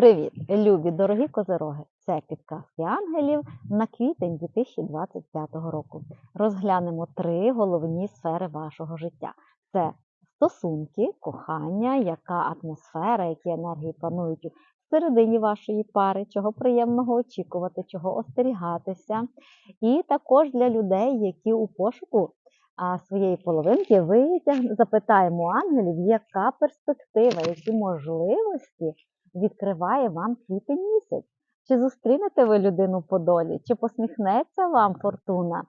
Привіт, любі дорогі козироги! Це підказки ангелів на квітень 2025 року. Розглянемо три головні сфери вашого життя: це стосунки, кохання, яка атмосфера, які енергії панують у середині вашої пари, чого приємного очікувати, чого остерігатися. І також для людей, які у пошуку своєї половинки, витяг... запитаємо ангелів, яка перспектива, які можливості відкриває вам квітень місяць. Чи зустрінете ви людину по долі, чи посміхнеться вам фортуна,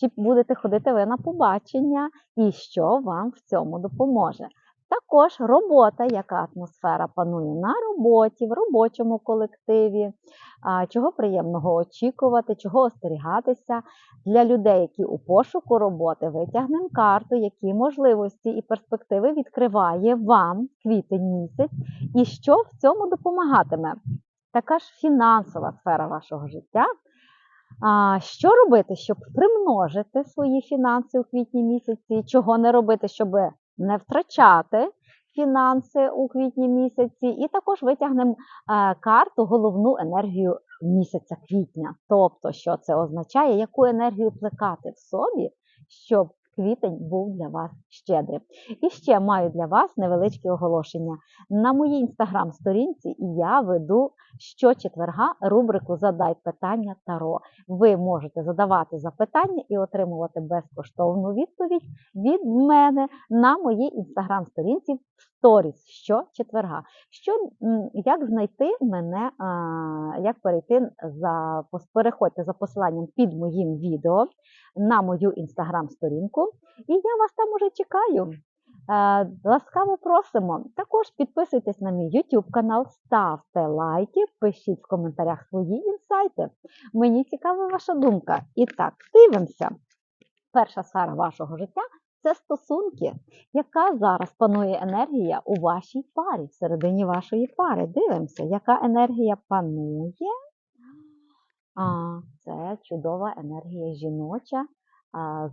чи будете ходити ви на побачення, і що вам в цьому допоможе. Також робота, яка атмосфера панує на роботі, в робочому колективі, чого приємного очікувати, чого остерігатися. Для людей, які у пошуку роботи, витягнемо карту, які можливості і перспективи відкриває вам квітень місяць, і що в цьому допомагатиме. Така ж фінансова сфера вашого життя. Що робити, щоб примножити свої фінанси у квітні місяці? Чого не робити, щоб не втрачати фінанси у квітні місяці? І також витягнемо е, карту головну енергію місяця квітня. Тобто, що це означає, яку енергію плекати в собі, щоб квітень був для вас щедрим. І ще маю для вас невеличке оголошення. На моїй інстаграм-сторінці я веду щочетверга рубрику Задай питання Таро. Ви можете задавати запитання і отримувати безкоштовну відповідь від мене на моїй інстаграм-сторінці в сторіс щочетверга. Що, як знайти мене, як перейти за переходьте за посиланням під моїм відео на мою інстаграм-сторінку, і я вас там уже чекаю. Е, Ласкаво просимо. Також підписуйтесь на мій YouTube канал, ставте лайки, пишіть в коментарях свої інсайти. Мені цікава ваша думка. І так, дивимося. Перша сфера вашого життя це стосунки. Яка зараз панує енергія у вашій парі, всередині вашої пари? Дивимося, яка енергія панує. А, це чудова енергія жіноча,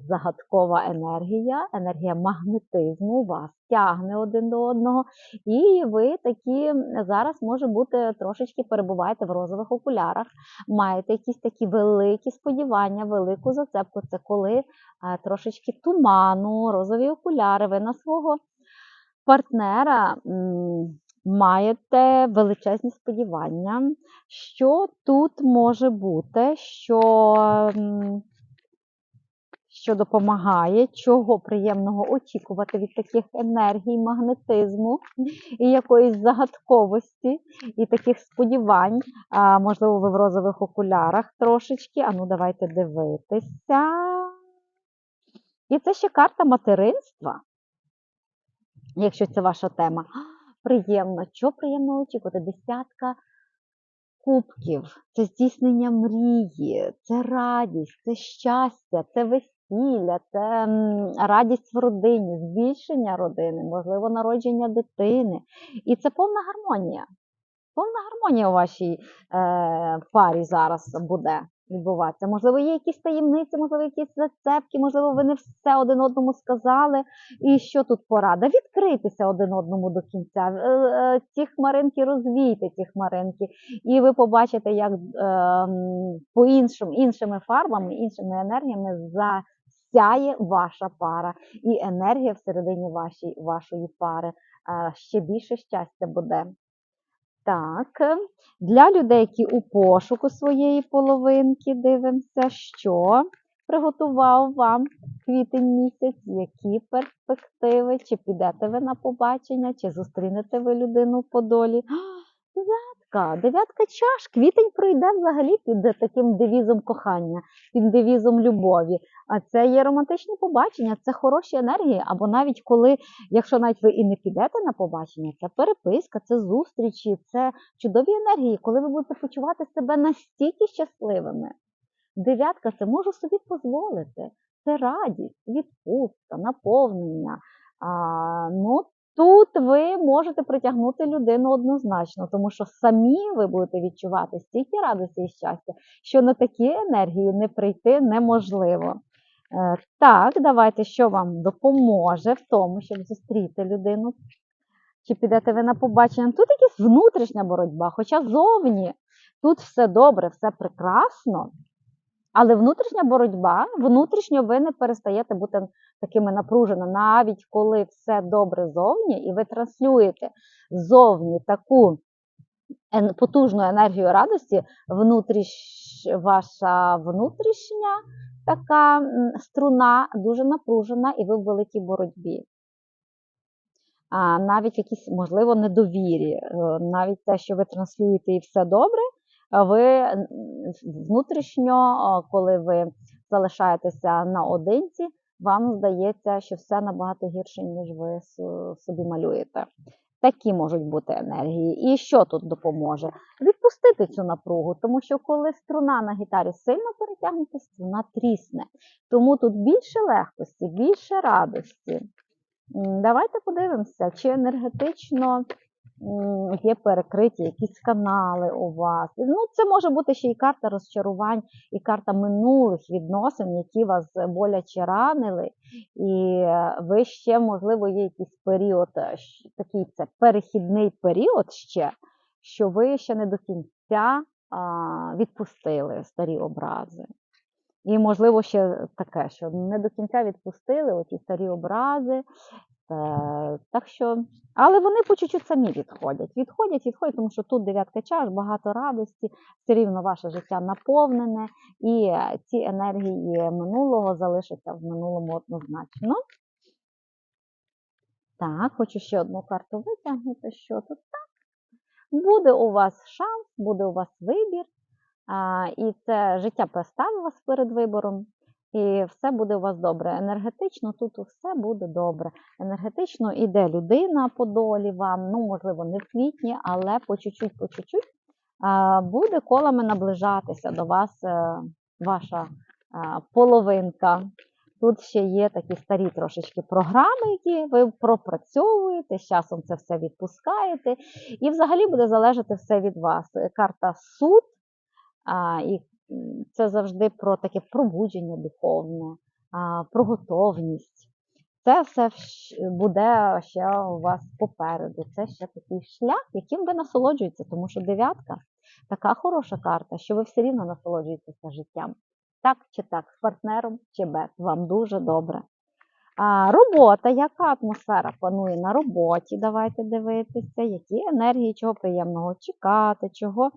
загадкова енергія, енергія магнетизму вас тягне один до одного. І ви такі зараз може бути трошечки перебуваєте в розових окулярах, маєте якісь такі великі сподівання, велику зацепку. Це коли трошечки туману, розові окуляри, ви на свого партнера. Маєте величезні сподівання, що тут може бути, що, що допомагає, чого приємного очікувати від таких енергій, магнетизму і якоїсь загадковості і таких сподівань. А, можливо, ви в розових окулярах трошечки. А ну, давайте дивитися. І це ще карта материнства, якщо це ваша тема. Приємно. Що приємно очікувати? Десятка кубків, це здійснення мрії, це радість, це щастя, це весілля, це радість в родині, збільшення родини, можливо, народження дитини. І це повна гармонія. Повна гармонія у вашій е, парі зараз буде відбуватися. Можливо, є якісь таємниці, можливо, якісь зацепки, можливо, ви не все один одному сказали. І що тут порада? Відкритися один одному до кінця. Е, е, ці хмаринки розвійте, ці хмаринки, і ви побачите, як е, по іншим, іншими фарбами, іншими енергіями засяє ваша пара. І енергія всередині вашій, вашої пари. Ще більше щастя буде. Так, для людей, які у пошуку своєї половинки, дивимося, що приготував вам квітень місяць, які перспективи, чи підете ви на побачення, чи зустрінете ви людину по долі. Дев'ятка, дев'ятка чаш. Квітень пройде взагалі під таким девізом кохання, під девізом любові. А це є романтичні побачення, це хороші енергії, або навіть коли Якщо навіть ви і не підете на побачення, це переписка, це зустрічі, це чудові енергії, коли ви будете почувати себе настільки щасливими. Дев'ятка це можу собі дозволити. Це радість, відпустка, наповнення. А, ну, тут ви можете притягнути людину однозначно, тому що самі ви будете відчувати стільки радості і щастя, що на такі енергії не прийти неможливо. Е, Так, давайте, що вам допоможе в тому, щоб зустріти людину чи підете ви на побачення. Тут якась внутрішня боротьба, хоча зовні тут все добре, все прекрасно. Але внутрішня боротьба, внутрішньо ви не перестаєте бути такими напруженими, навіть коли все добре зовні, і ви транслюєте зовні таку потужну енергію радості, внутріш, ваша внутрішня така струна дуже напружена, і ви в великій боротьбі. А навіть якісь, можливо, недовірі, е, навіть те, що ви транслюєте і все добре, ви внутрішньо, коли ви залишаєтеся наодинці, вам здається, що все набагато гірше, ніж ви собі малюєте. Такі можуть бути енергії. І що тут допоможе? Відпустити цю напругу, тому що коли струна на гітарі сильно перетягнута, струна трісне. Тому тут більше легкості, більше радості. Давайте подивимося, чи енергетично є перекриті якісь канали у вас. Ну, це може бути ще і карта розчарувань, і карта минулих відносин, які вас боляче ранили. І е, ви ще, можливо, є якийсь період, е, такий це перехідний період ще, що ви ще не до кінця відпустили старі образи. І, можливо, ще таке, що не до кінця відпустили оті старі образи. Е, так що, але вони по чуть-чуть самі відходять. Відходять, відходять, тому що тут дев'ятка чаш, багато радості, все рівно ваше життя наповнене, і е, ці енергії минулого залишаться в минулому однозначно. Так, хочу ще одну карту витягнути. Що тут? Так. Буде у вас шанс, буде у вас вибір. І це життя поставить вас перед вибором, і все буде у вас добре. Енергетично тут все буде добре. Енергетично іде людина по долі вам, ну, можливо, не в квітні, але по чуть-чуть, по чуть-чуть буде колами наближатися до вас е, ваша половинка. Тут ще є такі старі трошечки програми, які ви пропрацьовуєте, з часом це все відпускаєте. І взагалі буде залежати все від вас. Карта суд, а, і це завжди про таке пробудження духовне, а, про готовність. Це все буде ще у вас попереду. Це ще такий шлях, яким ви насолоджуєтеся, тому що дев'ятка така хороша карта, що ви все рівно насолоджуєтеся життям. Так чи так, з партнером чи без, вам дуже добре. А, робота, яка атмосфера панує на роботі? Давайте дивитися, які енергії, чого приємного чекати, чого.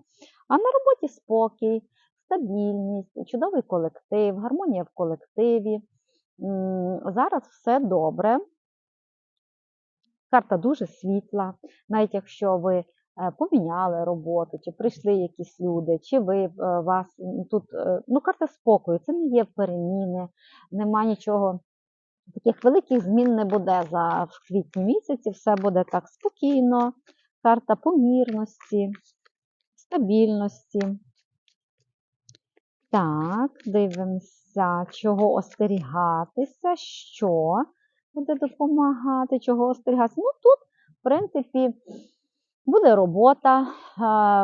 А на роботі спокій, стабільність, чудовий колектив, гармонія в колективі. Зараз все добре. Карта дуже світла, навіть якщо ви е, поміняли роботу, чи прийшли якісь люди, чи ви е, вас тут е, ну, карта спокою, це не є переміни, нема нічого. Таких великих змін не буде за в квітні місяці, все буде так спокійно. Карта помірності, стабільності. Так, дивимося, чого остерігатися, що буде допомагати, чого остерігатися. Ну, тут, в принципі, буде робота,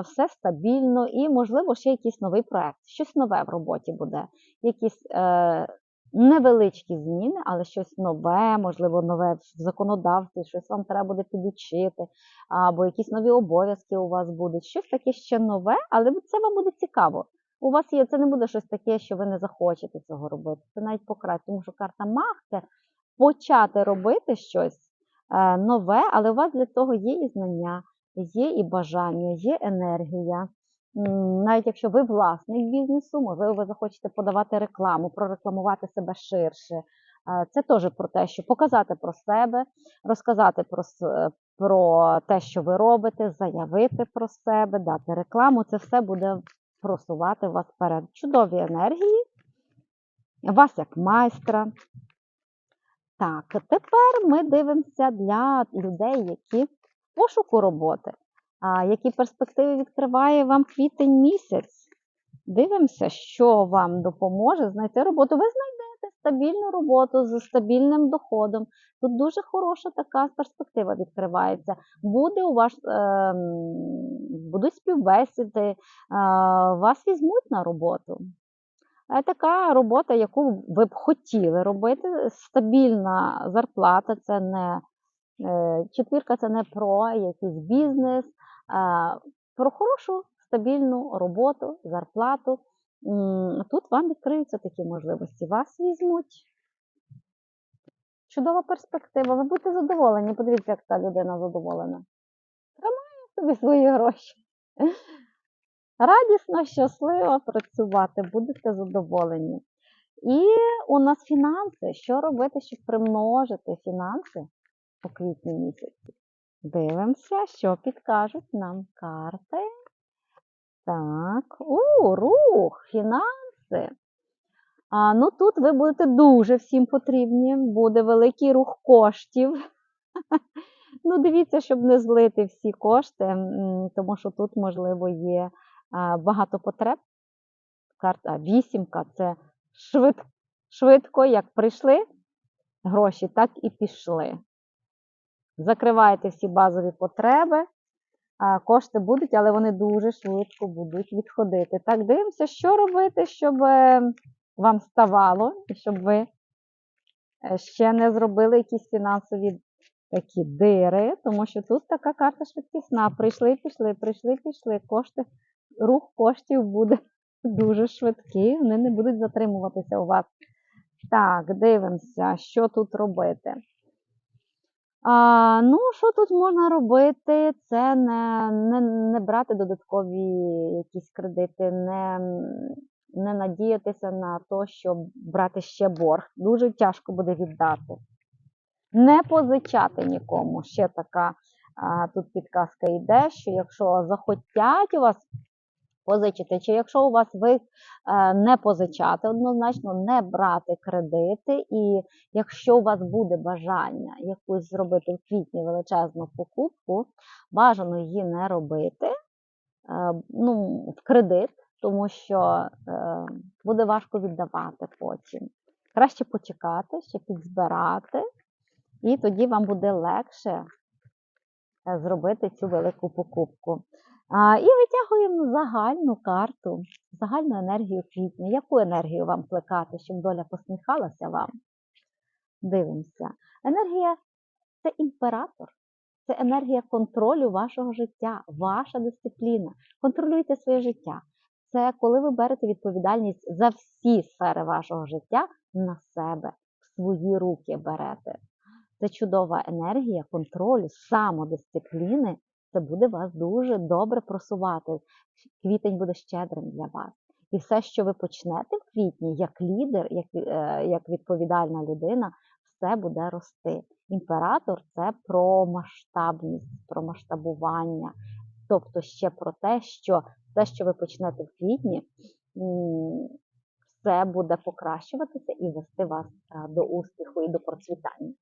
все стабільно і, можливо, ще якийсь новий проект. Щось нове в роботі буде. Якісь е, невеличкі зміни, але щось нове, можливо, нове в законодавстві, щось вам треба буде підучити, або якісь нові обов'язки у вас будуть. Щось таке ще нове, але це вам буде цікаво. У вас є, це не буде щось таке, що ви не захочете цього робити. Це навіть покраще, тому що карта Мах це почати робити щось е, нове, але у вас для цього є і знання, є і бажання, є енергія. Навіть якщо ви власник бізнесу, можливо, ви захочете подавати рекламу, прорекламувати себе ширше. Е, Це теж про те, що показати про себе, розказати про, про те, що ви робите, заявити про себе, дати рекламу. Це все буде просувати вас вперед. Чудові енергії, вас як майстра. Так, тепер ми дивимося для людей, які в пошуку роботи. А які перспективи відкриває вам квітень місяць? Дивимося, що вам допоможе знайти роботу. Ви знайдете стабільну роботу з стабільним доходом. Тут дуже хороша така перспектива відкривається. Буде у вас ем, будуть співбесіди, е, вас візьмуть на роботу. Е, Така робота, яку ви б хотіли робити, стабільна зарплата, це не Е, Четвірка це не про якийсь бізнес, про хорошу стабільну роботу, зарплату. Тут вам відкриються такі можливості. Вас візьмуть. Чудова перспектива. Ви будете задоволені. Подивіться, як та людина задоволена. Тримає собі свої гроші. Радісно, щасливо працювати, будете задоволені. І у нас фінанси. Що робити, щоб примножити фінанси у квітні місяці? Дивимося, що підкажуть нам карти. Так, у, рух, фінанси. А, ну тут ви будете дуже всім потрібні. Буде великий рух коштів. Ну, дивіться, щоб не злити всі кошти, тому що тут, можливо, є багато потреб. Карта вісімка це швид, швидко, як прийшли гроші, так і пішли. Закриваєте всі базові потреби, кошти будуть, але вони дуже швидко будуть відходити. Так, дивимося, що робити, щоб е, вам ставало, і щоб ви е, ще не зробили якісь фінансові такі дири, тому що тут така карта швидкісна. Прийшли, пішли, прийшли, пішли. Кошти, рух коштів буде дуже швидкий, вони не будуть затримуватися у вас. Так, дивимося, що тут робити. А, ну, що тут можна робити? Це не, не, не брати додаткові якісь кредити, не, не надіятися на те, щоб брати ще борг. Дуже тяжко буде віддати. Не позичати нікому. Ще така а, тут підказка йде, що якщо захотять у вас позичити, чи якщо у вас ви е, не позичати, однозначно не брати кредити, і якщо у вас буде бажання якусь зробити в квітні величезну покупку, бажано її не робити е, ну, в кредит, тому що е, буде важко віддавати потім. Краще почекати, ще підзбирати, і тоді вам буде легше зробити цю велику покупку. І витягуємо загальну карту, загальну енергію квітня. Яку енергію вам плекати, щоб доля посміхалася вам? Дивимося. Енергія це імператор, це енергія контролю вашого життя, ваша дисципліна. Контролюйте своє життя. Це коли ви берете відповідальність за всі сфери вашого життя на себе, в свої руки берете. Це чудова енергія контролю, самодисципліни. Це буде вас дуже добре просувати. Квітень буде щедрим для вас. І все, що ви почнете в квітні, як лідер, як, е, як відповідальна людина, все буде рости. Імператор це про масштабність, про масштабування. Тобто ще про те, що все, що ви почнете в квітні, все буде покращуватися і вести вас е, до успіху і до процвітання.